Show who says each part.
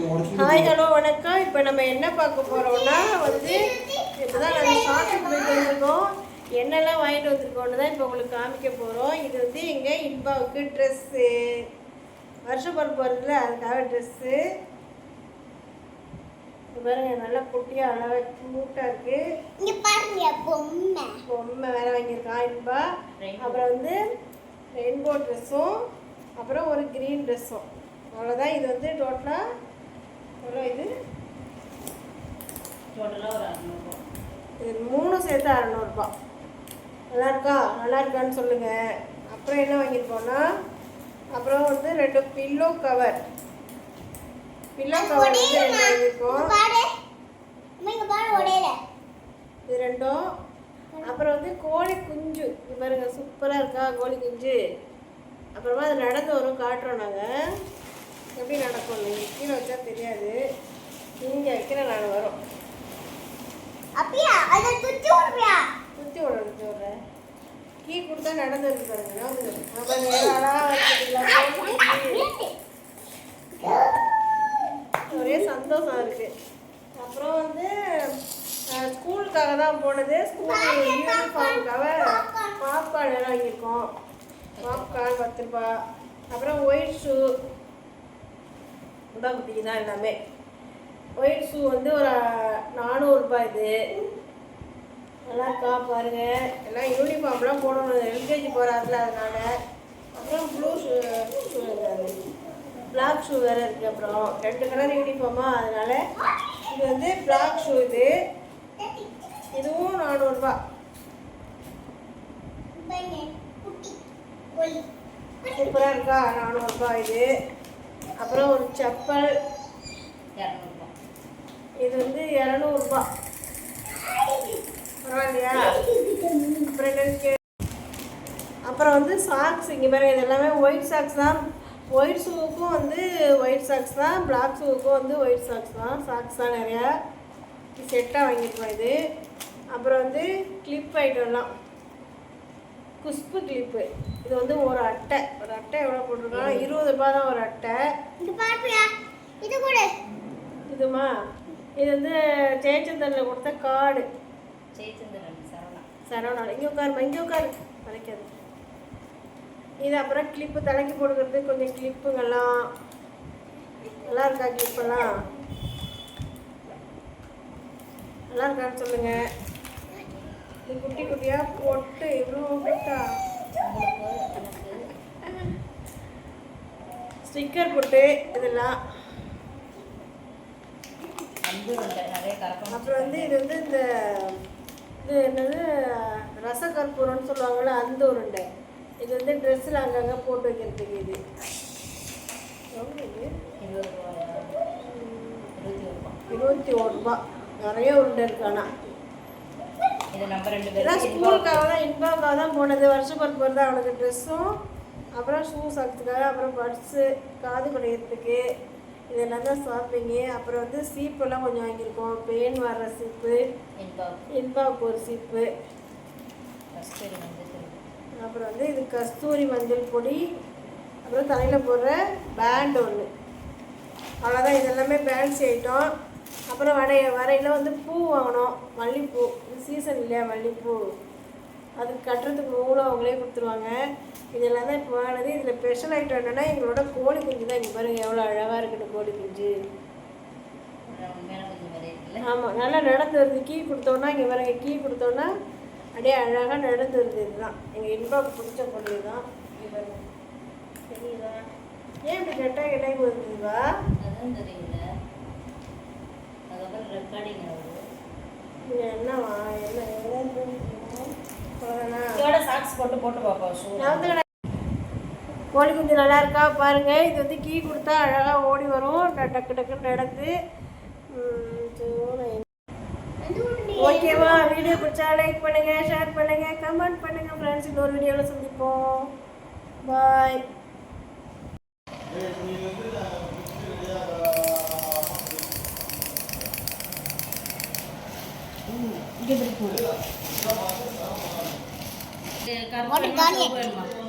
Speaker 1: Hi hello வணக்கம். இப்போ நம்ம என்ன பார்க்க போகிறோம்னா வந்து இப்போ தான் நாங்கள் ஷாப்பிங் போயிட்டு வந்திருக்கோம். என்னெல்லாம் வாங்கிட்டு வந்திருக்கோன்னு தான் இப்போ உங்களுக்கு காமிக்க போகிறோம் இது வந்து எங்கள் இன்பாவுக்கு ட்ரெஸ்ஸு வருஷ பிறப்பு வருதுல அதுக்காக ட்ரெஸ்ஸு பாருங்க நல்லா குட்டியாக அழகாக க்யூட்டாக இருக்குது
Speaker 2: இங்க பாருங்க பொம்மை.
Speaker 1: பொம்மை வேற வாங்கியிருக்கான் இன்பா. அப்புறம் வந்து ரெயின்போ ட்ரெஸ்ஸும் அப்புறம் ஒரு க்ரீன் ட்ரெஸ்ஸும் அவ்வளோதான் இது வந்து டோட்டலாக எவ்வளோ இது?
Speaker 3: டோட்டலாக ஒரு அறநூறுபா.
Speaker 1: இது மூணு சேர்த்து அறநூறுபா. நல்லா இருக்கா நல்லா இருக்கான்னு சொல்லுங்கள் அப்புறம் என்ன வாங்கியிருக்கோன்னா அப்புறம் வந்து ரெண்டு பில்லோ கவர் பில்லோ கவர் வந்து ரெண்டு வாங்கியிருக்கோம்.
Speaker 2: பாரு. அம்மா இங்க பாரு உடையல
Speaker 1: இது ரெண்டும். அப்புறம் வந்து கோழி குஞ்சு. இது பாருங்க சூப்பராக இருக்கா கோழி குஞ்சு. அப்புறமா அது நடந்து வரும் காட்டுறோம் நாங்கள் எப்படி நடக்கும் நீங்கள் கீழே வச்சா தெரியாது. நீங்கள் வைக்கிற நான் வரும்.
Speaker 2: அப்படியா அத துச்சு விடுறியா
Speaker 1: சுற்றி விட சுற்றி விட்றேன். கீ கொடுத்தா நடந்து இருக்கு. பாருங்க ஒரே சந்தோஷம் இருக்கு. அப்புறம் வந்து ஸ்கூலுக்காக தான் போனது. ஸ்கூல் யூனிஃபார்முக்காக பாப்கார்ன் வாங்கியிருக்கோம். பாப்கார்ன் பத்து ரூபா. அப்புறம் ஒயிட் ஷூ. உடா குட்டிக்கு தான் எல்லாமே. ஒயிட் ஷூ வந்து ஒரு நானூறுரூபா இது. நல்லா இருக்கா பாருங்க. எல்லாம் யூனிஃபார்ம்லாம் போடணும். எல்கேஜி போகிறாருல அதனால. அப்புறம் blue shoe shoe black shoe வேறு இருக்குது அப்புறம். ரெண்டு கலர் யூனிஃபார்மா அதனால இது வந்து பிளாக் ஷூ இது. இதுவும் நானூறுரூபா சூப்பராக இருக்கா? நானூறுரூபா இது. அப்புறம் ஒரு செப்பல்.
Speaker 3: இரநூறுபா
Speaker 1: இது வந்து இரநூறுபா. பரவாயில்லையா? அப்புறம் என்னன்னு அப்புறம் வந்து சாக்ஸ் இங்கே பாருங்க இது எல்லாமே ஒயிட் சாக்ஸ் தான். ஒயிட் ஷூவுக்கும் வந்து ஒயிட் சாக்ஸ் தான். பிளாக் ஷூவுக்கும் வந்து ஒயிட் சாக்ஸ் தான். சாக்ஸ் தான் நிறையா. செட்டாக வாங்கியிருக்கோம் இது. அப்புறம் வந்து கிளிப் ஐட்டம்லாம் குஷ்பு கிளிப்பு. இது வந்து ஒரு அட்டை. ஒரு அட்டை எவ்வளோ போட்டிருக்கோம்? இருபது ரூபாய் தான் ஒரு அட்டை.
Speaker 2: இங்க பாருப்பியா இது கூட.
Speaker 1: இதுமா? இது வந்து ஜெயச்சந்திரனில் கொடுத்த கார்டு.
Speaker 3: ஜெயச்சந்திரன் சரவணா.
Speaker 1: சரவணா. இங்கே உட்காருமா இங்கே உட்காரு. வளைக்காது. இது அப்புறம் கிளிப்பு தலைக்கு போடுறது கொஞ்சம் கிளிப்புங்கெல்லாம் நல்லா இருக்கா கிளிப்பெல்லாம்? நல்லா இருக்கான்னு சொல்லுங்க. இது குட்டி குட்டியா பொட்டு இவ்வளோ பொட்டா ஸ்டிக்கர் பொட்டு இதெல்லாம். அப்புறம் வந்து இது வந்து இந்த இது என்னது? ரசகற்பூரம்னு சொல்லுவாங்கள்ல அந்த உருண்டை. இது வந்து ட்ரெஸ்ஸில் அங்கங்கே போட்டு வைக்கிறதுக்கு இது.
Speaker 3: இருபத்தி ஒரு ரூபா
Speaker 1: இருபத்தி ஒரு ரூபா. நிறைய உருண்டை இருக்கு ஆனால்
Speaker 3: இது நம்ம ரெண்டு
Speaker 1: இதெல்லாம்
Speaker 3: பேரும்
Speaker 1: ஸ்கூலுக்காக தான் இன்பாவுக்காக தான் போனது. வருஷம் பிறப்பு வருது அவனுக்கு ட்ரெஸ்ஸும் அப்புறம் ஷூ சாக்ஸுக்காக அப்புறம் பர்ஸு காது குடையிறதுக்கு இதெல்லாம் தான் ஷாப்பிங்கு அப்புறம் வந்து சீப்பெல்லாம் கொஞ்சம் வாங்கியிருக்கோம். பெயின் வர்ற சீப்பு
Speaker 3: இன்பா
Speaker 1: இன்பாவுக்கு ஒரு சீப்பு அப்புறம் வந்து இது கஸ்தூரி மஞ்சள் பொடி அப்புறம் தலையில் போடுற பேண்ட் ஒன்று அவ்வளோதான் இது எல்லாமே பேண்ட்ஸ் ஐட்டம் அப்புறம் வடைய வரையில் வந்து பூ வாங்கணும். மல்லிப்பூ. இந்த சீசன் இல்லையா மல்லிப்பூ. அதுக்கு கட்டுறதுக்கு நூலும் அவங்களே கொடுத்துருவாங்க. இதெல்லாம் தான் இப்போ வாங்கினது. இதில் ஸ்பெஷல் ஐட்டம் என்னென்னா எங்களோட கோழி குஞ்சு தான் இங்கே பாருங்கள் எவ்வளோ அழகாக இருக்குது கோழி குஞ்சு. ஆமாம் நல்லா நடந்து வருது. கீ கொடுத்தோன்னா இங்கே பாருங்க கீ கொடுத்தோன்னா அப்படியே அழகாக நடந்து வருது. இதுதான். எங்கள் இன்பாவுக்கு பிடிச்ச பொருள் தான் இங்கே பாருங்க. தெரியுதா? ஏன் இப்படி கரெக்டாக கெட்டாக வருதுவா
Speaker 3: அதுவும் அதுக்கப்புறம் ரெக்கார்டிங் ஆகுது
Speaker 1: இது என்னவா என்ன என்ன அவ்வளோதானா
Speaker 3: இதோட சாக்ஸ் போட்டு போட்டு பார்ப்போம் ஷூ
Speaker 1: நகர்ந்து கடை. கோழி குஞ்சு நல்லா இருக்கா? பாருங்க. இது வந்து கீ கொடுத்தா அழகாக ஓடி வரும். டக்கு டக்குன்னு நடந்து. ஓகேவா? வீடியோ பிடிச்சா லைக் பண்ணுங்க ஷேர் பண்ணுங்க கமெண்ட் பண்ணுங்க. ஃப்ரெண்ட்ஸ் இன்னொரு வீடியோவில் சந்திப்போம். பாய்
Speaker 3: Carbón y.